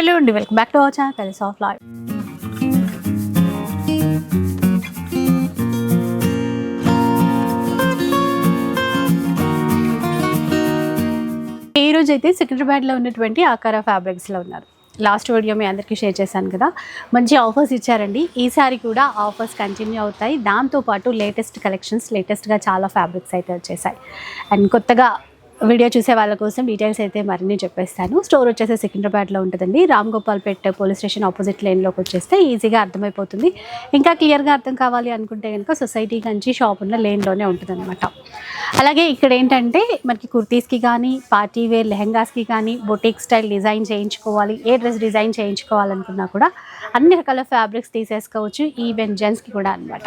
Hello అండి welcome back to our channel colours of life ఈరోజు రోజు అయితే సికింద్రాబాద్లో ఉన్నటువంటి ఆకార ఫ్యాబ్రిక్స్లో ఉన్నారు. లాస్ట్ వీడియో మీ అందరికీ షేర్ చేశాను కదా మంచి ఆఫర్స్ ఇచ్చారండి. ఈసారి కూడా ఆఫర్స్ కంటిన్యూ అవుతాయి. దాంతోపాటు లేటెస్ట్ కలెక్షన్స్ లేటెస్ట్గా చాలా ఫ్యాబ్రిక్స్ అయితే వచ్చేసాయి. అండ్ కొత్తగా వీడియో చూసే వాళ్ళ కోసం డీటెయిల్స్ అయితే మరిన్ని చెప్పేస్తాను. స్టోర్ వచ్చేసి సికింద్రాబాద్లో ఉంటుందండి. Ram Gopalpet police station opposite లైన్లోకి వచ్చేస్తే ఈజీగా అర్థమైపోతుంది. ఇంకా క్లియర్గా అర్థం కావాలి అనుకుంటే కనుక సొసైటీ కంచి షాప్ ఉన్న లేన్లోనే ఉంటుందన్నమాట. అలాగే ఇక్కడ ఏంటంటే మనకి కుర్తీస్కి కానీ పార్టీ వేర్ లెహెంగాస్కి కానీ బొటిక్ స్టైల్ డిజైన్ చేయించుకోవాలి ఏ డ్రెస్ డిజైన్ చేయించుకోవాలనుకున్నా కూడా అన్ని రకాల ఫ్యాబ్రిక్స్ తీసేసుకోవచ్చు. ఈవెన్ జెంట్స్కి కూడా అనమాట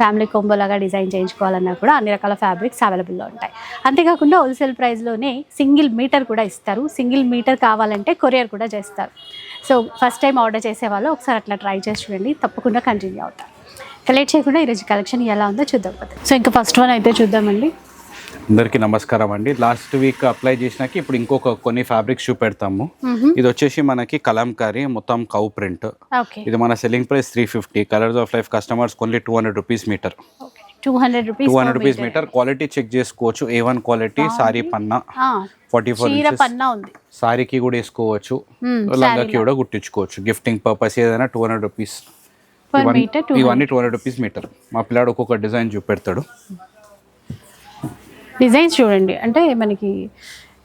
ఫ్యామిలీ కొంబోలాగా డిజైన్ చేయించుకోవాలన్నా కూడా అన్ని రకాల ఫ్యాబ్రిక్స్ అవైలబుల్లో ఉంటాయి. అంతేకాకుండా హోల్సేల్ ప్రైస్లోనే సింగిల్ మీటర్ కూడా ఇస్తారు. సింగిల్ మీటర్ కావాలంటే కొరియర్ కూడా చేస్తారు. సో ఫస్ట్ టైం ఆర్డర్ చేసే వాళ్ళు ఒకసారి అట్లా ట్రై చేసి చూడండి. తప్పకుండా కంటిన్యూ అవుతారు. కలెక్ట్ చేయకుండా ఈరోజు కలెక్షన్ ఎలా ఉందో చూద్దాం సో ఇంకా ఫస్ట్ వన్ అయితే చూద్దామండి. అందరికీ నమస్కారం అండి. లాస్ట్ వీక్ అప్లై చేసినాక ఇప్పుడు ఇంకొక కొన్ని ఫ్యాబ్రిక్స్ చూపెడతాము. ఇది వచ్చేసి మనకి కలంకారీ మొత్తం కౌ ప్రింట్ ఇది మన selling price three fifty colours of life customers only two hundred rupees metre two hundred rupees two hundred rupees metre quality check చేసుకోవచ్చు. ఏ వన్ క్వాలిటీ సారీ పన్నా ఫార్టీ ఫోర్ పన్నా ఉంది. సారీకి కూడా వేసుకోవచ్చు. Hmm, లంగాకి కూడా కుట్టించుకోవచ్చు గిఫ్టింగ్ పర్పస్ ఏదైనా టూ హండ్రెడ్ రూపీస్ ఇవన్నీ టూ హండ్రెడ్ రూపీస్ మీటర్ మా పిల్లాడు ఒక్కొక్క డిజైన్ చూపెడతాడు. డిజైన్స్ చూడండి. అంటే మనకి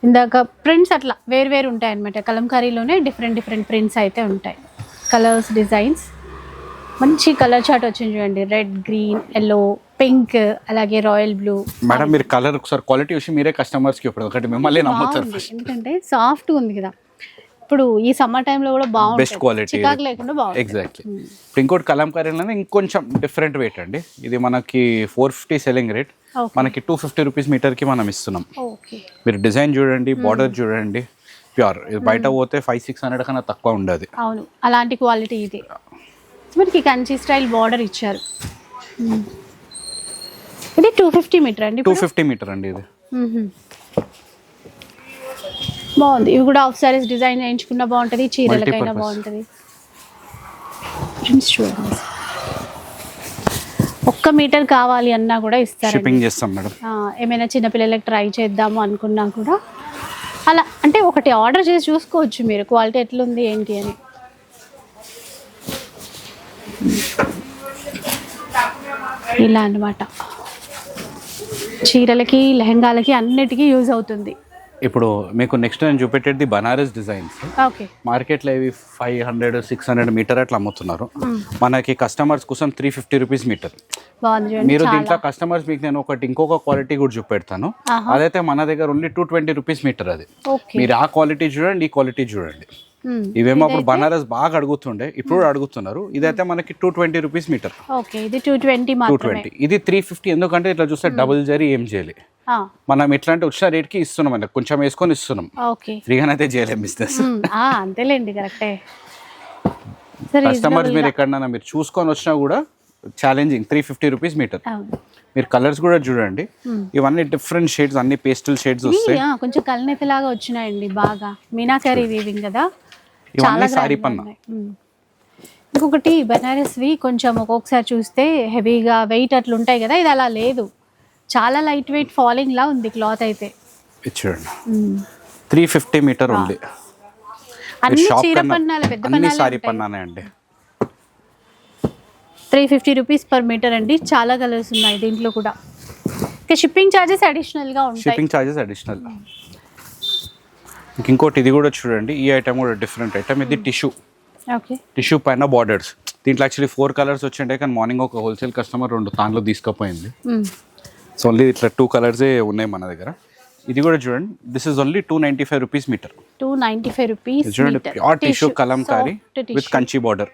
ఇందాక ప్రింట్స్ అట్లా వేరు వేరు ఉంటాయి అనమాట కలంకారీలోనే డిఫరెంట్ డిఫరెంట్ ప్రింట్స్ అయితే ఉంటాయి. కలర్స్ డిజైన్స్ మంచి కలర్ చార్ట్ వచ్చింది చూడండి. రెడ్ గ్రీన్ ఎల్లో పింక్ అలాగే రాయల్ బ్లూ. మేడం మీరు కలర్ ఒకసారి క్వాలిటీ విషయం మీరే కస్టమర్స్కి ఇప్పుడు ఒకటి మిమ్మల్ని నమ్ముతారు బాగుంది. ఎందుకంటే సాఫ్ట్ ఉంది కదా. ఇప్పుడు ఈ సమ్మర్ టైంలో కూడా బెస్ట్ బాగుంటుంది. క్వాలిటీ చికాకు లేకుండా బాగుంటుంది. ఎగ్జాక్ట్లీ ఇప్పుడు ఇంకోటి కలంకారీలోనే ఇంకొంచెం డిఫరెంట్ రేట్ అండి. ఇది మనకి ఫోర్ ఫిఫ్టీ సెల్లింగ్ రేట్. మనకి టూ ఫిఫ్టీ రూపీస్ మీటర్కి మనం ఇస్తున్నాం. ఓకే మీరు డిజైన్ చూడండి బార్డర్ చూడండి ప్యూర్ ఇది బయట పోతే ఫైవ్ సిక్స్ హండ్రెడ్ కన్నా తక్కువ ఉండదు. అవును. అలాంటి క్వాలిటీ ఇది. మనకి కంచి స్టైల్ బార్డర్ ఇచ్చారు. ఇది టూ ఫిఫ్టీ మీటర్ అండి టూ ఫిఫ్టీ మీటర్ అండి ఇది. బాగుంది. ఇవి కూడా ఆఫ్ సారీస్ డిజైన్ చేయించుకున్నా బాగుంటుంది చీరలకైనా. బాగుంటుంది. ప్రింట్స్ చూడండి. ఒక్క మీటర్ కావాలి అన్నా కూడా ఇస్తారండి. షిప్పింగ్ చేస్తాం మేడం. ఏమైనా చిన్నపిల్లలకి ట్రై చేద్దాము అనుకున్నా కూడా. అలా అంటే ఒకటి ఆర్డర్ చేసి చూసుకోవచ్చు మీరు క్వాలిటీ ఎట్లుంది ఏంటి అని. ఇలా అన్నమాట. చీరలకి లెహంగాలకి అన్నిటికీ యూజ్ అవుతుంది. ఇప్పుడు మీకు నెక్స్ట్ నేను చూపెట్టేది బనారస్ డిజైన్స్ ఓకే. మార్కెట్లో ఇవి five hundred six hundred metre అట్లా అమ్ముతున్నారు. మనకి కస్టమర్స్ కోసం త్రీ ఫిఫ్టీ రూపీస్ మీటర్ మీరు దీంట్లో కస్టమర్స్ మీకు నేను ఒకటి ఇంకొక క్వాలిటీ కూడా చూపెడతాను. అదైతే మన దగ్గర only two twenty rupees metre అది. మీరు ఆ క్వాలిటీ చూడండి ఈ క్వాలిటీ చూడండి. ఇవేమో అప్పుడు బనారస్ బాగా అడుగుతుండే ఇప్పుడు కూడా అడుగుతున్నారు. ఇదైతే మనకి two twenty rupees metre okay ఇది టూ ట్వంటీ టూ ట్వంటీ ఇది త్రీ ఫిఫ్టీ ఎందుకంటే ఇట్లా చూస్తే డబుల్ జరీ ఏం చేయాలి. మనం ఎట్లా అంటే వచ్చిన రేట్కి ఇస్తున్నాం అండి కొంచెం వేసుకొని ఇస్తున్నాం. ఫ్రీగానైతే చేయలేం బిజినెస్ అంతేలేండి కరెక్టే కస్టమర్స్ మీరు ఎక్కడన్నా మీరు చూసుకొని వచ్చినా కూడా challenging three fifty rupees metre మీరు కలర్స్ కూడా చూడండి. ఇవన్నీ డిఫరెంట్ షేడ్స్ అన్ని పేస్టల్ షేడ్స్ వస్తాయి. కొంచెం కలనెత్తి లాగా వచ్చినాయండి బాగా. మీనాకారి వీవింగ్ కదా? ఇవన్నీ సారీ పన్నా. ఇంకొకటి బనారస్వి కొంచెం ఒక్కొక్కసారి చూస్తే హెవీగా వెయిట్ అట్లా ఉంటాయి కదా ఇది అలా లేదు. చాలా లైట్ వెయిట్ ఫాలింగ్ లా ఉంది క్లాత్ అయితే. చూడండి. త్రీ ఫిఫ్టీ మీటర్ ఉంది. అన్ని చీర పన్నాలు పెద్ద అన్ని పన్నాలు సారీ పన్నానే అండి. Three fifty rupees per metre అండి. చాలా కలర్స్ ఉన్నాయి దీంట్లో కూడా. ఇంకా షిప్పింగ్ ఛార్జెస్ అడిషనల్గా ఉంటాయి. షిప్పింగ్ ఛార్జెస్ అడిషనల్ ఇంకోటి ఇది కూడా చూడండి ఈ ఐటమ్ కూడా డిఫరెంట్ ఐటమ్ ఇది టిష్యూ ఓకే టిష్యూ పైన బార్డర్స్ దీంట్లో యాక్చువల్లీ ఫోర్ కలర్స్ వచ్చిండే కానీ మార్నింగ్ ఒక హోల్సేల్ కస్టమర్ రెండు తాన్లో తీసుకుపోయింది. సో ఓన్లీ ఇట్లా టూ కలర్సే ఉన్నాయి మన దగ్గర. ఇది కూడా చూడండి this is only two ninety five rupees metre two ninety five rupees చూడండి pure tissue kalamkari with Kanchi border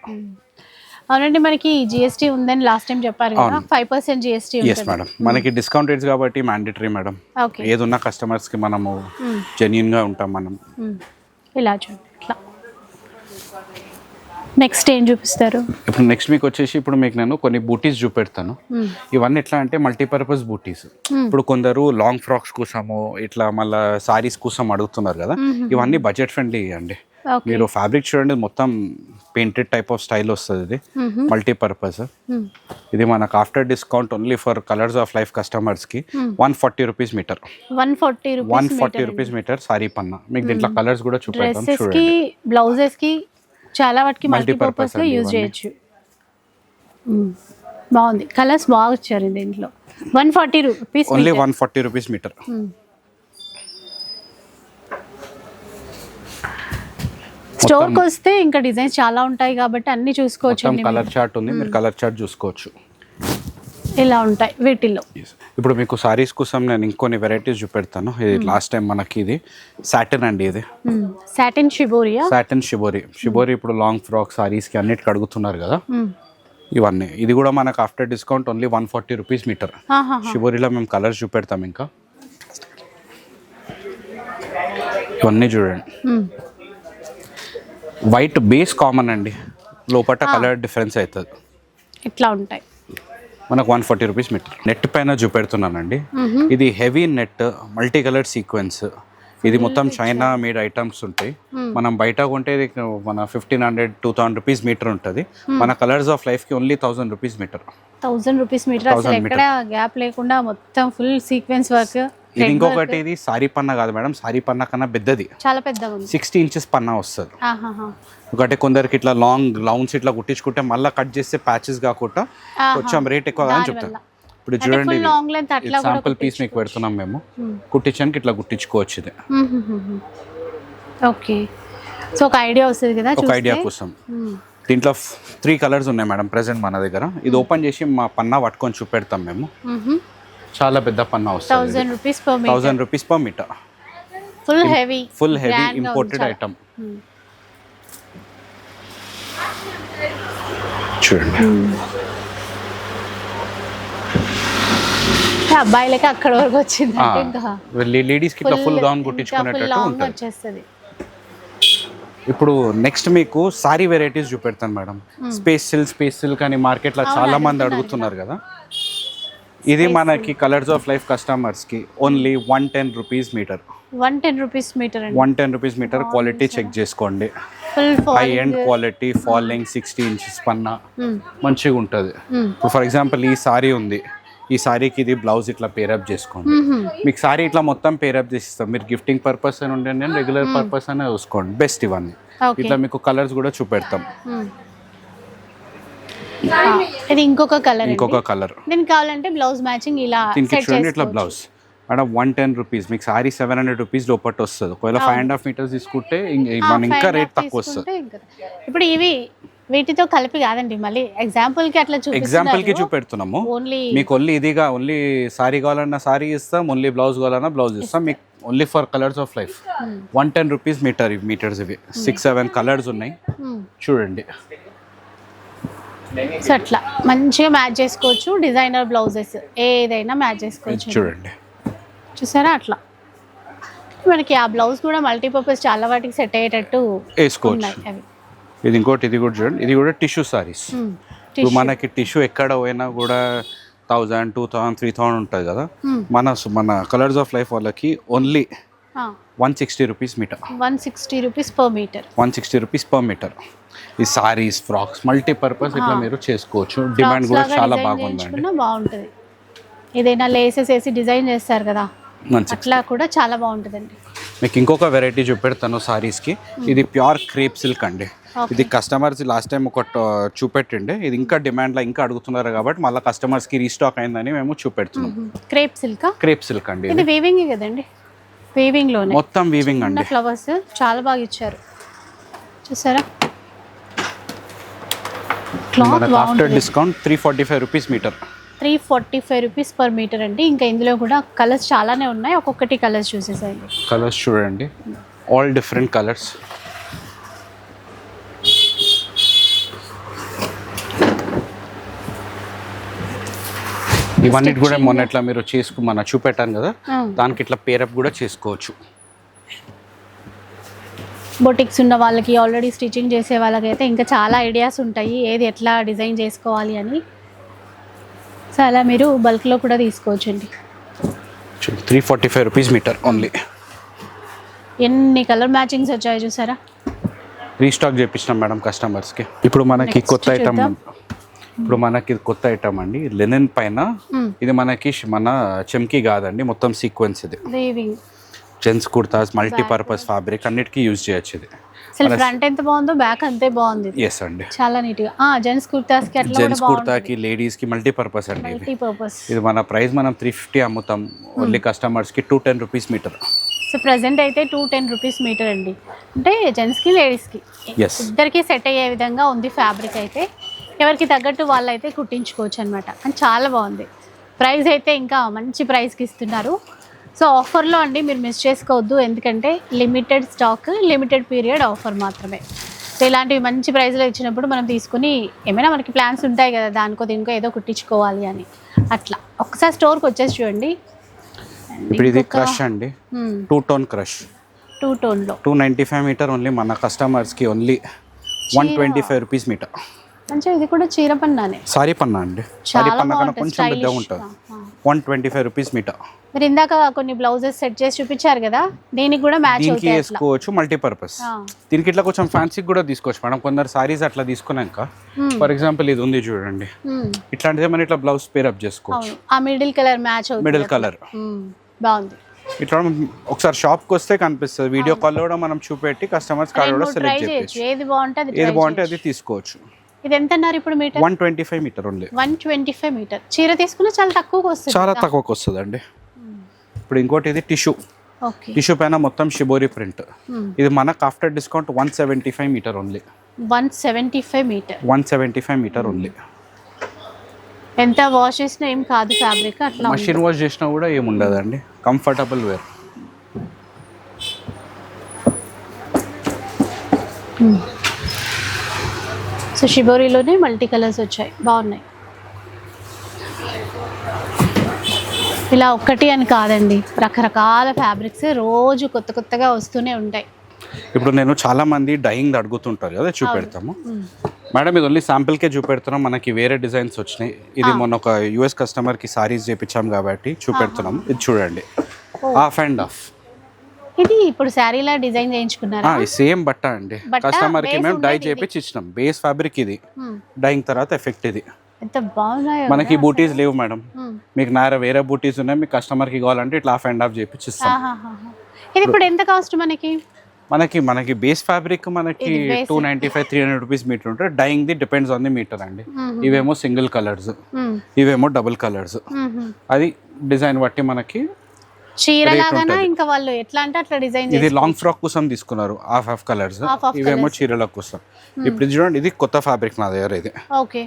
అవునండి మనకి జిఎస్టీ ఉందని లాస్ట్ టైం చెప్పారు కదా five percent GST yes madam మనకి డిస్కౌంట్ రేట్స్ కాబట్టి మ్యాండేటరీ మేడం ఓకే ఏది ఉన్న కస్టమర్స్కి మనము జెన్యున్గా ఉంటాం మనం. ఇలా చూడండి ఇట్లా. నెక్స్ట్ ఏం చూపిస్తారు? ఇప్పుడు నెక్స్ట్ మీకు వచ్చేసి ఇప్పుడు మీకు నేను కొన్ని బూటీస్ చూపెడతాను. ఇవన్నీ ఎట్లా అంటే మల్టీపర్పస్ బూటీస్ ఇప్పుడు కొందరు లాంగ్ ఫ్రాక్స్ కోసము ఇట్లా మళ్ళా సారీస్ కోసం అడుగుతున్నారు కదా. ఇవన్నీ బడ్జెట్ ఫ్రెండ్లీ అండి. మీరు ఫ్యాబ్రిక్ చూడండి మొత్తం పెయింటెడ్ టైప్ ఆఫ్ స్టైల్ వస్తుంది ఇది. మల్టీపర్పస్ ఇది మనకు after discount only for colours of life కస్టమర్స్కి one forty rupees metre one forty one forty rupees metre sari పన్న మీకు దీంట్లో కలర్స్ కూడా చూపెడతాం డ్రెస్సెస్ చూడండి. కి బ్లౌజెస్కి చాలా వాటికి మల్టీపర్పస్ అండి యూజ్. చేయొచ్చు. బాగుంది. కలర్స్ బాగా వచ్చారు దీంట్లో. One forty rupees only one forty rupees metre స్టోర్కి వస్తే ఇంకా డిజైన్స్ చాలా ఉంటాయి కాబట్టి అన్ని చూసుకోవచ్చు కలర్ చార్ట్ ఉంది మీరు కలర్ చార్ట్ చూసుకోవచ్చు. ఇలా ఉంటాయి వీటిల్లో. ఇప్పుడు మీకు సారీస్ కోసం నేను ఇంకొన్ని వెరైటీస్ చూపెడతాను. ఇది లాస్ట్ టైం మనకి ఇది సాటిన్ అండి ఇది. సాటిన్ షిబోరియా సాటిన్ షిబోరి షిబోరి ఇప్పుడు లాంగ్ ఫ్రాక్ సారీస్కి అన్నిటికి అడుగుతున్నారు కదా. ఇవన్నీ. ఇది కూడా మనకు after discount only one forty rupees metre షిబోరిలో మేము కలర్స్ చూపెడతాం ఇంకా. ఇవన్నీ చూడండి. వైట్ బేస్ కామన్ అండి. లోపల కలర్ డిఫరెన్స్ అవుతుంది ఇట్లా ఉంటాయి. మనకు one forty rupees metre net పైన చూపెడుతున్నానండి. ఇది heavy net multi colour sequence ఇది మొత్తం చైనా మేడ్ ఐటమ్స్ ఉంటాయి. మనం బయట కొంటే ఇది మన fifteen hundred two thousand rupees metre ఉంటుంది. మన కలర్స్ ఆఫ్ లైఫ్కి only thousand rupees metre thousand rupees metre అసలు 1000 ఎక్కడ గ్యాప్ లేకుండా మొత్తం ఫుల్ సీక్వెన్స్ వర్క్ ఇది ఇంకొకటి ఇది సారీ పన్నా కాదు మేడం సారీ పన్నా కన్నా పెద్దది. చాలా పెద్దగా ఉంది సిక్స్టీ ఇంచెస్ పన్నా వస్తుంది. ఒకటి కొందరికి ఇట్లా లాంగ్ లౌన్స్ ఇట్లా కుట్టించుకుంటే మళ్ళీ కట్ చేస్తే ప్యాచెస్ కాకుండా. కొంచెం రేట్ ఎక్కువ అని చెప్తారు ఇప్పుడు చూడండి శాంపుల్ పీస్ మీకు పెడుతున్నాం మేము. కుట్టించడానికి ఇట్లా కుట్టించుకోవచ్చు ఇది. ఓకే. సో ఒక ఐడియా వస్తుంది కదా ఒక ఐడియా కోసం. దీంట్లో త్రీ కలర్స్ ఉన్నాయి మేడం ప్రెసెంట్ మన దగ్గర. ఇది ఓపెన్ చేసి మా పన్నా పట్టుకొని చూపెడతాం మేము. చాలా పెద్ద పన్నా వస్తుంది thousand rupees per metre thousand rupees per metre full heavy full heavy imported item చూడండి. అబ్బాయిలకి అక్కడ వరకు వచ్చింది లేడీస్కి ఇట్లా ఫుల్ గౌన్ కుట్టించుకునేటట్టు ఉంటుంది. ఇప్పుడు నెక్స్ట్ మీకు సారీ వెరైటీస్ చూపెడతాను madam. Space silk space silk అని మార్కెట్లో చాలా మంది అడుగుతున్నారు కదా. ఇది మనకి కలర్స్ ఆఫ్ లైఫ్ కస్టమర్స్కి only one ten rupees metre one ten rupees metre one ten rupees metre quality check చేసుకోండి. High end quality following sixty inches పన్నా. Hmm. మంచిగా ఉంటుంది. ఇప్పుడు ఫర్ ఎగ్జాంపుల్ ఈ సారీ ఉంది. ఈ సారీకి ఇది బ్లౌజ్ ఇట్లా పేరప్ చేసుకోండి. మీకు సారీ ఇట్లా మొత్తం పేరప్ చేసిస్తాం. మీరు గిఫ్టింగ్ పర్పస్ అని ఉండండి రెగ్యులర్ పర్పస్ అనే చూసుకోండి బెస్ట్ ఇవన్నీ. ఇట్లా మీకు కలర్స్ కూడా చూపెడతాం. ఇది ఇంకొక కలర్ ఇంకొక కలర్ దీనికి కావాలంటే బ్లౌజ్ మ్యాచింగ్ ఇలా దీనికి చూడండి ఇట్లా blouse madam one ten rupees మీకు సారీ సెవెన్ హండ్రెడ్ రూపీస్ లోపట్ వస్తుంది. ఒకవేళ ఫైవ్ అండ్ హాఫ్ మీటర్స్ తీసుకుంటే మన ఇంకా రేట్ తక్కువ వస్తుంది. ఇప్పుడు ఇవి వీటితో కలిపి కాదండి మళ్ళీ ఎగ్జాంపుల్కి అట్లా ఎగ్జాంపుల్కి చూపెడుతున్నాము. ఓన్లీ మీకు ఓన్లీ ఇదిగా ఓన్లీ సారీ కావాలన్నా సారీ ఇస్తాం ఓన్లీ బ్లౌజ్ కావాలన్నా బ్లౌజ్ ఇస్తాం. మీకు only for colours of life one ten rupees metre metres ఇవి సిక్స్ సెవెన్ కలర్స్ ఉన్నాయి. చూడండి. సో అట్లా. మంచిగా మ్యాచ్ చేసుకోవచ్చు. డిజైనర్ బ్లౌజెస్ ఏదైనా మ్యాచ్ చేసుకోవచ్చు. చూడండి. చూసారా? అట్లా. మనకి ఆ బ్లౌజ్ కూడా మల్టీపర్పస్ చాలా వాటికి సెట్ అయ్యేటట్టు వేసుకోవచ్చు. ఇది ఇంకోటి ఇది కూడా చూడండి. ఇది కూడా టిష్యూ సారీస్. ఇప్పుడు మనకి టిష్యూ ఎక్కడ పోయినా కూడా thousand two thousand three thousand ఉంటుంది కదా. మన మన కలర్స్ ఆఫ్ లైఫ్ వాళ్ళకి only one sixty rupees metre. One sixty rupees per metre. One sixty rupees per metre. ఈ సారీస్ ఫ్రాక్స్ మల్టీపర్పస్ ఇట్లా మీరు చేసుకోవచ్చు. డిమాండ్ కూడా చాలా బాగుందండి. బాగుంటుంది. ఏదైనా లేసెస్ వేసి డిజైన్ చేస్తారు కదా అట్లా కూడా చాలా బాగుంటుందండి. మీకు ఇంకొక వెరైటీ చూపెడతాను సారీస్కి. ఇది ప్యూర్ క్రేప్ సిల్క్ అండి. ఇది కస్టమర్స్ లాస్ట్ టైం ఒక చూపెట్టిండే. ఇది ఇంకా డిమాండ్లో ఇంకా అడుగుతున్నారు కాబట్టి మళ్ళీ కస్టమర్స్కి రీస్టాక్ అయిందని మేము చూపెడుతున్నాం. Crepe silk? క్రేప్ సిల్క్ అండి ఇది వీవింగ్ కదండి? వీవింగ్లోనే. మొత్తం వీవింగ్ అండి. ఫ్లవర్స్ చాలా బాగా ఇచ్చారు. చూసారా? Cloth after discount three forty five rupees metre three forty five rupees per metre అండి. ఇంకా ఇందులో కూడా కలర్స్ చాలానే ఉన్నాయి. ఒక్కొక్కటి కలర్స్ చూసేసాయండి. కలర్స్ చూడండి. ఆల్ డిఫరెంట్ కలర్స్ ఇవన్నీ కూడా మొన్న ఇట్లా మీరు చేసుకు మన చూపెట్టాను కదా దానికి ఇట్లా పేరప్ కూడా చేసుకోవచ్చు. బొటిక్స్ ఉన్న వాళ్ళకి ఆల్రెడీ స్టిచ్చింగ్ చేసే వాళ్ళకైతే ఇంకా చాలా ఐడియాస్ ఉంటాయి ఏది ఎట్లా డిజైన్ చేసుకోవాలి అని. సో అలా మీరు బల్క్లో కూడా తీసుకోవచ్చండి. Three forty five rupees metre only ఎన్ని కలర్ మ్యాచింగ్స్ వచ్చాయో చూసారా? రీస్టాక్ చేపించినాం మేడం కస్టమర్స్కి ఇప్పుడు మనకి కొత్త ఐటమ్. ఇప్పుడు మనకి ఇది కొత్త ఐటమ్ అండి. లెనిన్ పైన. ఇది మనకి మన చెమ్కి కాదండి. మొత్తం సీక్వెన్స్ ఇది. జెంట్స్ కుర్తాస్ మల్టీపర్పస్ ఫ్యాబ్రిక్ అన్నిటికీ యూజ్ చేయొచ్చు ఇది. అసలు ఫ్రంట్ ఎంత బాగుందో బ్యాక్ అంతే బాగుంది. ఎస్ అండి. చాలా నీట్గా. ఆ జెంట్స్ కుర్తాస్కి జెంట్స్ కుర్తాకి లేడీస్కి మల్టీపర్పస్ అండి ఇది. మల్టీ పర్పస్ ఇది మన ప్రైస్ మనం త్రీ ఫిఫ్టీ అమ్ముతాం. ఓన్లీ కస్టమర్స్కి two ten rupees metre so present అయితే టూ టెన్ రూపీస్ మీటర్ అండి. అంటే జెంట్స్కి లేడీస్కి Yes. ఇద్దరికి సెట్ అయ్యే విధంగా ఉంది ఫ్యాబ్రిక్ అయితే. ఎవరికి తగ్గట్టు వాళ్ళు అయితే కుట్టించుకోవచ్చు అనమాట అని చాలా బాగుంది. ప్రైస్ అయితే ఇంకా మంచి ప్రైస్కి ఇస్తున్నారు. సో ఆఫర్లో అండి మీరు మిస్ చేసుకోవద్దు. ఎందుకంటే limited stock limited period offer మాత్రమే. సో ఇలాంటివి మంచి ప్రైస్లో ఇచ్చినప్పుడు మనం తీసుకుని ఏమైనా మనకి ప్లాన్స్ ఉంటాయి కదా దానికో దీనికో ఏదో కుట్టించుకోవాలి అని. అట్లా. ఒక్కసారి స్టోర్కి వచ్చేసి చూడండి. ఇప్పుడు ఇది క్రష్ అండి. Two tone crush two టోన్లో two ninety five metre only మన కస్టమర్స్కి only one twenty five rupees metre మంచిగా ఇది కూడా చీర పన్నానే. సారీ పన్నా అండి. సారీ పన్నా కన్నా కొంచెం పెద్దగా ఉంటుంది. One twenty five rupees metre. మీరు ఇందాక కొన్ని బ్లౌజెస్ సెట్ చేసి చూపించారు కదా దీనికి కూడా మ్యాచ్ దీనికి వేసుకోవచ్చు మల్టీపర్పస్. దీనికి ఇట్లా కొంచెం ఫ్యాన్సీ కూడా తీసుకోవచ్చు మేడం. కొందరు సారీస్ అట్లా తీసుకున్నాక ఫర్ ఎగ్జాంపుల్ ఇది ఉంది చూడండి. ఇట్లాంటిదే మనం ఇట్లా బ్లౌజ్ పేర్ అప్ చేసుకోవచ్చు. ఆ middle colour match middle colour. బాగుంది. ఇట్లా ఒకసారి షాప్కి వస్తే కనిపిస్తుంది. వీడియో కాల్లో కూడా మనం చూపెట్టి కస్టమర్స్ కాల్ కూడా సెలెక్ట్ చేయొచ్చు. ఏది బాగుంటే. అది తీసుకోవచ్చు. ఇది ఎంత అన్నారు ఇప్పుడు metre? One twenty five metre only. One twenty five metre. చీర తీసుకున్నా చాలా తక్కువగా వస్తుంది చాలా తక్కువకి వస్తుంది అండి ఇప్పుడు ఇంకోటి ఇది టిష్యూ. టిష్యూ పైన మొత్తం షిబోరి ప్రింట్ ఇది మనకు after discount one seventy five metre only. One seventy five metre. One seventy five metre only. ఎంత వాష్ చేసినా ఏం కాదు ఫ్యాబ్రిక్ అట్లా ఉంది. మషిన్ వాష్ చేసినా కూడా ఏముండదండి కంఫర్టబుల్ వేర్ సో షిబోరిలోనే మల్టీ కలర్స్ వచ్చాయి. బాగున్నాయి. ఇలా ఒక్కటి అని కాదండి. రకరకాల ఫ్యాబ్రిక్స్ రోజు కొత్త కొత్తగా వస్తూనే ఉంటాయి. ఇప్పుడు నేను చాలా మంది డైయింగ్ అడుగుతుంటారు కదా చూపెడతాము. మేడం ఇది ఓన్లీ శాంపిల్కే చూపెడుతున్నాం. మనకి వేరే డిజైన్స్ వచ్చినాయి. ఇది మొన్న ఒక యూఎస్ కస్టమర్కి సారీస్ చేపించాం కాబట్టి చూపెడుతున్నాం. ఇది చూడండి. ఆఫ్ అండ్ ఆఫ్ ఇది ఇప్పుడు శారీలా డిజైన్ చేయించుకున్నారా సేమ్ బట్ట అండి కస్టమర్కి base మేము డై. చేపించి ఇచ్చినాం బేస్ ఫ్యాబ్రిక్ ఇది Hmm. డైయింగ్ తర్వాత ఎఫెక్ట్ ఇది ఎంత బాగున్నాయో మనకి బూటీస్ లేవు మేడం Hmm. మీకు నార వేరే బూటీస్ ఉన్నాయి మీకు కస్టమర్కి కావాలంటే ఇట్లా ఆఫ్ అండ్ ఆఫ్ చేపించి ఇస్తాం ఆహాహాహా. ఇది ఇప్పుడు ఎంత కాస్ట్ మనకి మనకి మనకి బేస్ ఫ్యాబ్రిక్ మనకి. Two ninety five three hundred rupees metre ఉంటుంది dyeing the depends on the metre అండి Mhm. ఇవేమో సింగిల్ కలర్స్. ఇవేమో డబుల్ కలర్స్. అది డిజైన్ బట్టి మనకి చీర లాగానా. ఇంకా వాళ్ళు ఎట్లా అంటే అట్లా డిజైన్ ఇది లాంగ్ ఫ్రాక్ కోసం తీసుకున్నారు హాఫ్ హాఫ్ కలర్స్ ఇవేమో. చీరల కోసం. ఇప్పుడు ఇది చూడండి ఇది కొత్త ఫ్యాబ్రిక్ నా దగ్గర ఇది. ఓకే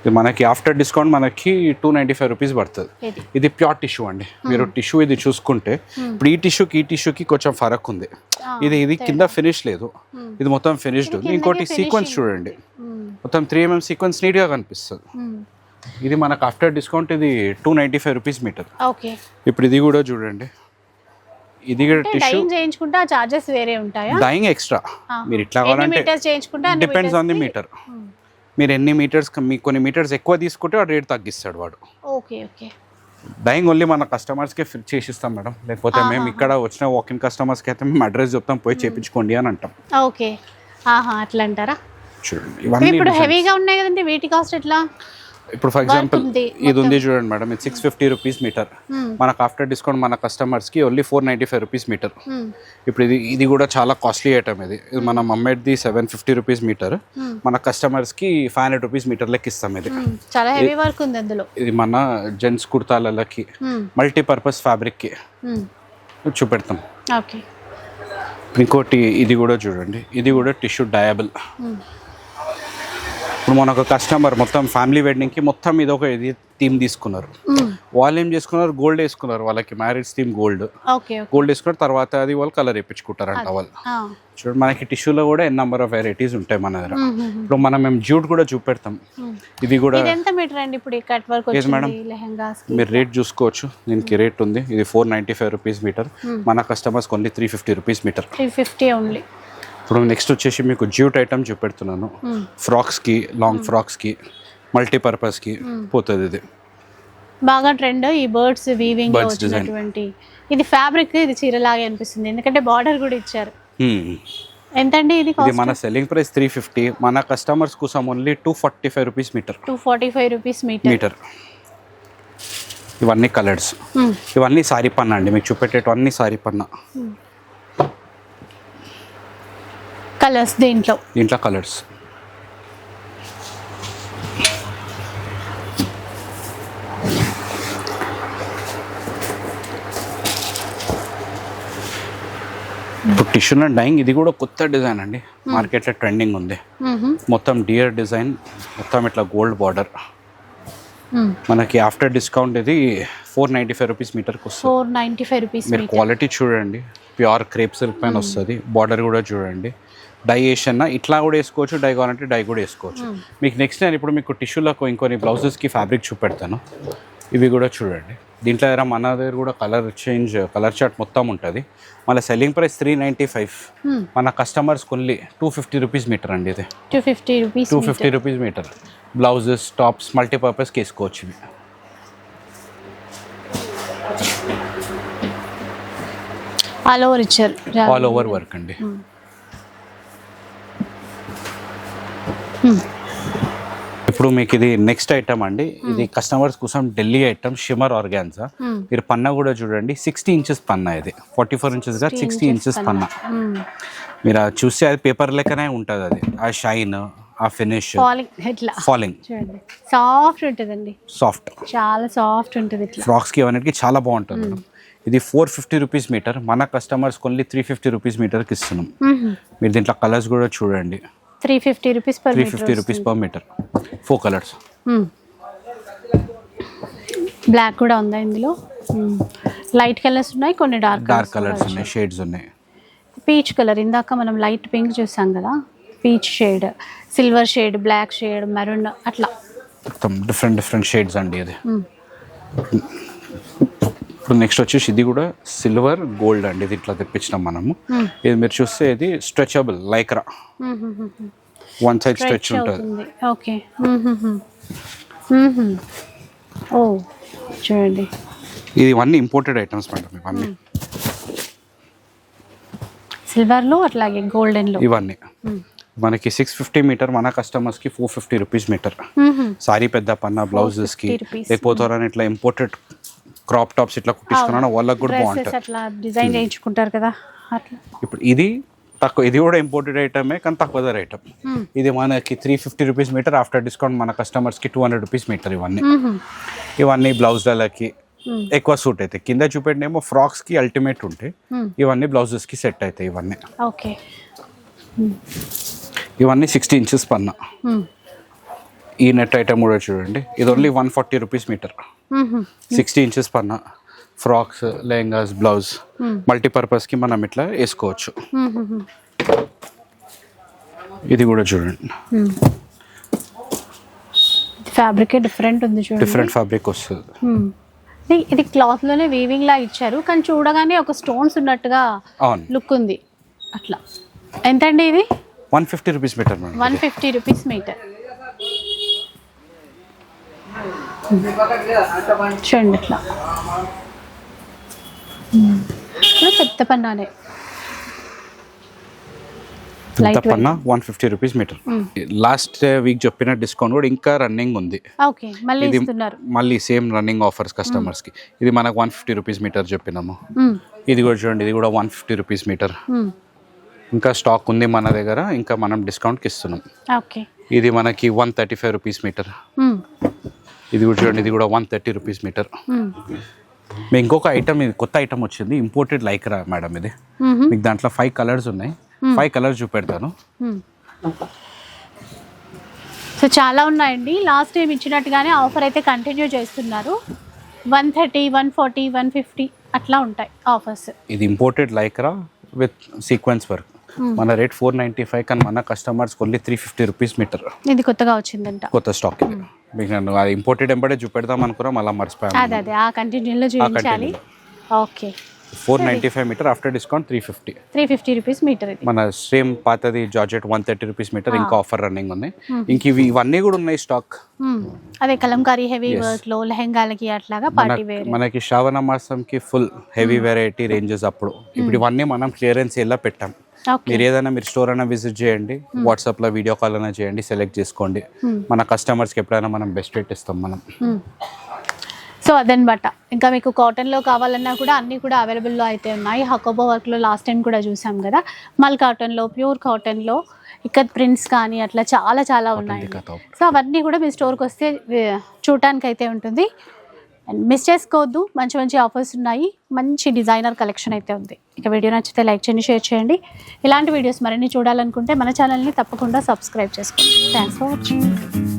ఇది మనకి ఆఫ్టర్ డిస్కౌంట్ మనకి టూ నైంటీ ఫైవ్ రూపీస్ పడుతుంది ఇది ప్యూర్ టిష్యూ అండి. మీరు టిష్యూ ఇది చూసుకుంటే ఇప్పుడు ఈ టిష్యూకి ఈ టిష్యూకి కొంచెం ఫరక్ ఉంది. ఇది ఇది కింద ఫినిష్ లేదు. Hmm. ఇది మొత్తం ఫినిష్డ్ ఉంది ఇంకోటి. సీక్వెన్స్ చూడండి. మొత్తం త్రీ ఎంఎం సీక్వెన్స్ నీట్గా కనిపిస్తుంది. ఇది మనకు ఆఫ్టర్ డిస్కౌంట్ ఇది two ninety five rupees metre okay ఇప్పుడు ఇది కూడా చూడండి. ఇది డైయింగ్ చేయించుకుంటే ఆ చార్జెస్ వేరే ఉంటాయా? Dyeing extra. మీరు ఇట్లా కావాలంటే మీటర్స్ చేయించుకుంటే డిపెండ్స్ ఆన్ ది మీటర్. మీరు ఎన్ని మీటర్స్ మీకు కొన్ని మీటర్స్ ఎక్కువ తీసుకుంటే వాడు రేట్ తగ్గిస్తాడు వాడు. ఓకే ఓకే డైయింగ్ ఓన్లీ మన కస్టమర్స్కే ఫిల్ చేసిస్తాం మేడం. లేకపోతే మేము ఇక్కడ వచ్చిన వాకిన్ కస్టమర్స్కి అయితే మేము అడ్రస్ చెప్తాం పోయి చేపించుకోండి అని అంటాం. ఓకే ఆహా అట్లా అంటారా? చూడండి ఇవి ఇవన్నీ ఇప్పుడు. హెవీగా ఉన్నాయి కదండి. వీటి కాస్ట్ ఎట్లా? ఇప్పుడు ఫర్ ఎగ్జాంపుల్ ఇది ఉంది చూడండి మేడం ఇది సిక్స్ ఫిఫ్టీ రూపీస్ మీటర్. మనకు ఆఫ్టర్ డిస్కౌంట్ మన కస్టమర్స్కి only four ninety five rupees metre. ఇప్పుడు ఇది ఇది కూడా చాలా కాస్ట్లీ ఐటమ్ ఇది ఇది మనం అమ్మేది సెవెన్ ఫిఫ్టీ రూపీస్ మీటర్. మన కస్టమర్స్కి ఫైవ్ హండ్రెడ్ రూపీస్ మీటర్ లెక్క ఇస్తాం ఇది మ్మ్. చాలా హెవీ వర్క్ ఉంది అందులో ఇది మన జెంట్స్ కుర్తాలకి. మల్టీపర్పస్ ఫ్యాబ్రిక్కి మ్మ్. చూపెడతాం ఓకే ఇంకోటి ఇది కూడా చూడండి ఇది కూడా టిష్యూ డయాబుల్. ఇప్పుడు మన ఒక కస్టమర్ మొత్తం ఫ్యామిలీ వెడ్డింగ్కి మొత్తం ఇది ఒక ఇది థీమ్ తీసుకున్నారు. వాళ్ళు ఏం చేసుకున్నారు? గోల్డ్ వేసుకున్నారు వాళ్ళకి. Marriage theme gold. గోల్డ్ వేసుకున్న తర్వాత అది వాళ్ళు కలర్ వేయించుకుంటారంట వాళ్ళు. చూడండి మనకి టిష్యూలో కూడా ఎన్ నెంబర్ ఆఫ్ వెరైటీస్ ఉంటాయి మన దగ్గర. ఇప్పుడు మనం మేము జ్యూట్ కూడా చూపెడతాం. ఇది కూడా ఇది లెహంగాస్ మీరు రేట్ చూసుకోవచ్చు. దీనికి రేట్ ఉంది. ఇది four ninety five rupees metre మన customers only three fifty rupees metre three fifty only ఇప్పుడు నెక్స్ట్ వచ్చేసి మీకు జ్యూట్ ఐటమ్ చూపెడుతున్నాను. ఫ్రాక్స్కి లాంగ్ ఫ్రాక్స్కి మల్టీపర్పస్కి పోతుంది ఇది. బాగా ట్రెండ్ ఈ బర్డ్స్ వీవింగ్. వచ్చినటువంటి. ఇది ఫ్యాబ్రిక్ ఇది చీరలాగే అనిపిస్తుంది. ఎందుకంటే బార్డర్ కూడా ఇచ్చారు. ఎంతండి ఇది ఇది మన సెల్లింగ్ ప్రైస్ త్రీ ఫిఫ్టీ మన కస్టమర్స్ కోసం only two forty five rupees metre two forty five rupees metre metre ఇవన్నీ కలర్స్. ఇవన్నీ సారీ పన్న అండి. మీకు చూపెట్టేటివన్నీ సారీ పన్న కలర్స్ దీంట్లో? దీంట్లో కలర్స్. ఇప్పుడు టిష్యూ అండ్ డైయింగ్ ఇది కూడా కొత్త డిజైన్ అండి. మార్కెట్లో ట్రెండింగ్ ఉంది. మొత్తం డియర్ డిజైన్ మొత్తం ఇట్లా గోల్డ్ బార్డర్. మనకి ఆఫ్టర్ డిస్కౌంట్ ఇది ఫోర్ నైంటీ ఫైవ్ రూపీస్ మీటర్కి వస్తుంది. ఫోర్ నైంటీ ఫైవ్ రూపీస్ మీరు మీటర్. క్వాలిటీ చూడండి. ప్యూర్ క్రేప్ సిల్క్ పైన వస్తుంది. బార్డర్ కూడా చూడండి. డై వేసిన ఇట్లా కూడా వేసుకోవచ్చు డై కావాలంటే డై కూడా వేసుకోవచ్చు. మీకు నెక్స్ట్ నేను ఇప్పుడు మీకు టిష్యూలకు ఇంకొన్ని బ్లౌజెస్కి ఫ్యాబ్రిక్ చూపెడతాను. ఇవి కూడా చూడండి. దీంట్లో దగ్గర మన దగ్గర కూడా కలర్ చేంజ్ కలర్ చార్ట్ మొత్తం ఉంటుంది. మళ్ళీ selling price three ninety five మన కస్టమర్స్ కొన్లీ టూ ఫిఫ్టీ రూపీస్ మీటర్ అండి ఇది. Two fifty rupees two fifty rupees metre blouses tops మల్టీపర్పస్కి వేసుకోవచ్చు ఇవి. ఆల్ ఓవర్ ఇచ్చారు. ఆల్ ఓవర్ వర్క్ అండి. ఇప్పుడు మీకు ఇది నెక్స్ట్ ఐటమ్ అండి. ఇది కస్టమర్స్ కోసం ఢిల్లీ ఐటమ్ షిమర్ ఆర్గాన్సా మీరు పన్న కూడా చూడండి. సిక్స్టీ ఇంచెస్ పన్న ఇది. ఫార్టీ ఫోర్ ఇంచెస్గా సిక్స్టీ ఇంచెస్ పన్న. మీరు అది చూస్తే అది పేపర్ లెక్కనే ఉంటుంది అది. ఆ షైన్ ఆ ఫినిష్ ఫాలింగ్ సాఫ్ట్ ఉంటుందండి. సాఫ్ట్ చాలా సాఫ్ట్ ఉంటుంది ఇట్లా. ఫ్రాక్స్కి అవన్నిటికి చాలా బాగుంటుంది మేడం. ఇది ఫోర్ ఫిఫ్టీ రూపీస్ మీటర్ మన కస్టమర్స్ కొన్లీ త్రీ ఫిఫ్టీ రూపీస్ మీటర్కి ఇస్తున్నాం. మీరు దీంట్లో కలర్స్ కూడా చూడండి. Three fifty rupees per three fifty rupees per metre. Four colours black కూడా ఉందా ఇందులో? లైట్ కలర్స్ ఉన్నాయి కొన్ని డార్క్ డార్క్ కలర్స్ ఉన్నాయి షేడ్స్ ఉన్నాయి. పీచ్ కలర్ ఇందాక మనం లైట్ పింక్ చూసాం కదా? Peach shade silver shade black shade maroon అట్లా. మొత్తం డిఫరెంట్ డిఫరెంట్ షేడ్స్ అండి ఇది. ఇప్పుడు నెక్స్ట్ వచ్చేసి ఇది కూడా సిల్వర్ గోల్డ్ అండి. ఇది ఇట్లా తెప్పించినాం మనము. ఇది మీరు చూస్తే ఇది stretchable lycra one side stretch ఉంటుంది. ఓకే ఓ చూడండి. ఇది ఇవన్నీ ఇంపోర్టెడ్ ఐటమ్స్ మేడం ఇవన్నీ. సిల్వర్లో అట్లాగే గోల్డెన్లో ఇవన్నీ. మనకి సిక్స్ ఫిఫ్టీ మీటర్ మన కస్టమర్స్కి four fifty rupees metre sari పెద్ద పన్న బ్లౌజెస్కి 450 rupees. లేకపోతే ఇట్లా ఇంపోర్టెడ్ క్రాప్ టాప్స్ ఇట్లా కుట్టించుకున్నా వాళ్ళకి కూడా బాగుంటుంది అట్లా డిజైన్ చేయించుకుంటారు కదా అట్లా. ఇప్పుడు ఇది తక్కువ ఇది కూడా ఇంపోర్టెడ్ ఐటమే కానీ తక్కువ ధర ఐటమ్ ఇది మనకి three fifty rupees metre after discount మన కస్టమర్స్కి టూ హండ్రెడ్ రూపీస్ మీటర్ ఇవన్నీ. ఇవన్నీ బ్లౌజ్లకి ఎక్కువ సూట్ అవుతాయి కింద చూపెట్టినేమో ఫ్రాక్స్కి అల్టిమేట్ ఉంటాయి. ఇవన్నీ బ్లౌజెస్కి సెట్ అవుతాయి ఇవన్నీ. ఓకే. ఇవన్నీ సిక్స్టీ ఇంచెస్ పన్న. ఈ నెట్ ఐటమ్ కూడా చూడండి. ఇది only one forty rupees metre sixty inches పన్న. Frocks lehengas blouse. మల్టీపర్పస్కి మనం ఇట్లా వేసుకోవచ్చు. ఇది కూడా చూడండి. ఫ్యాబ్రిక్ డిఫరెంట్ ఉంది చూడండి. డిఫరెంట్ ఫ్యాబ్రిక్ వస్తుంది. ఇది క్లాత్లోనే వీవింగ్ లా ఇచ్చారు కానీ చూడగానే ఒక స్టోన్స్ ఉన్నట్టుగా లుక్ ఉంది. అట్లా. ఎంత అండి ఇది? One fifty rupees metre one fifty rupees metre. చూడండి ఇట్లా. పెద్ద పన్నానే. ఇంత Light పన్న? One fifty rupees metre last week చెప్పిన డిస్కౌంట్ కూడా ఇంకా రన్నింగ్ ఉంది. ఓకే మళ్ళీ ఇది మళ్ళీ సేమ్ రన్నింగ్ ఆఫర్స్ కస్టమర్స్కి ఇది మనకు వన్ ఫిఫ్టీ రూపీస్ మీటర్ చెప్పినాము. Hmm. ఇది కూడా చూడండి ఇది కూడా వన్ ఫిఫ్టీ రూపీస్ మీటర్. ఇంకా స్టాక్ ఉంది మన దగ్గర ఇంకా మనం డిస్కౌంట్కి ఇస్తున్నాం. ఓకే ఇది మనకి one thirty five rupees metre. ఇది కూడా చూడండి ఇది కూడా one thirty rupees metre Hmm. మీకు ఇంకొక ఐటమ్ ఇది కొత్త ఐటమ్ వచ్చింది ఇంపోర్టెడ్ లైక్రా మేడం ఇది. Mhm. మీకు దాంట్లో ఫైవ్ కలర్స్ ఉన్నాయి. ఫైవ్ కలర్స్ చూపెడతాను. సో చాలా ఉన్నాయండి. లాస్ట్ టైం ఇచ్చినట్టుగానే ఆఫర్ అయితే కంటిన్యూ చేస్తున్నారు. One thirty one forty one fifty అట్లా ఉంటాయి ఆఫర్స్ ఇది imported lycra with sequence work మన రేట్ ఫోర్ నైంటీ ఫైవ్ కానీ మన customers only three fifty rupees metre ఇది కొత్తగా వచ్చిందంట. కొత్త స్టాక్ ఇది. మీకు నేను అది ఇంపోర్టెడ్ ఎంబడే చూపెడదాం అనుకున్నా మళ్ళీ మర్చిపోయాను అదే అదే. ఆ కంటిన్యూలో చూపించాలి. Okay. Four ninety five metre after discount three fifty. Three fifty rupees metre ఇది. మన సేమ్ పాతది georgette one thirty rupees metre ఇంకా ఆఫర్ రన్నింగ్ ఉంది. ఇంక ఇవి ఇవన్నీ కూడా ఉన్నాయి స్టాక్. అదే కలంకారీ హెవీ వర్క్లో లెహంగాలకి అట్లాగా పార్టీ వేర్. మనకి శ్రావణ మాసంకి ఫుల్ హెవీ వెరైటీ రేంజెస్ అప్పుడు. ఇప్పుడు ఇవన్నీ మనం క్లియరెన్స్ ఎలా పెట్టాం. మీరు ఏదైనా మీరు స్టోర్ అయినా విజిట్ చేయండి వాట్సాప్లో వీడియో కాల్ అయినా చేయండి సెలెక్ట్ చేసుకోండి. మన కస్టమర్స్కి ఎప్పుడైనా మనం బెస్ట్ రేట్ ఇస్తాం మనం. సో అదనమాట ఇంకా మీకు కాటన్లో కావాలన్నా కూడా అన్నీ కూడా అవైలబుల్లో అయితే ఉన్నాయి. హకోబో వర్క్లో లాస్ట్ టైం కూడా చూసాం కదా. మల్ కాటన్లో ప్యూర్ కాటన్లో ఇక్కత్ ప్రింట్స్ కానీ అట్లా చాలా చాలా ఉన్నాయి. సో అవన్నీ కూడా మీ స్టోర్కి వస్తే చూడటానికి అయితే ఉంటుంది. అండ్ మిస్ చేసుకోవద్దు. మంచి మంచి ఆఫర్స్ ఉన్నాయి. మంచి డిజైనర్ కలెక్షన్ అయితే ఉంది. ఇక వీడియో నచ్చితే లైక్ చేయండి షేర్ చేయండి. ఇలాంటి వీడియోస్ మరిన్ని చూడాలనుకుంటే మన ఛానల్ని తప్పకుండా సబ్స్క్రైబ్ చేసుకోండి. Thanks for watching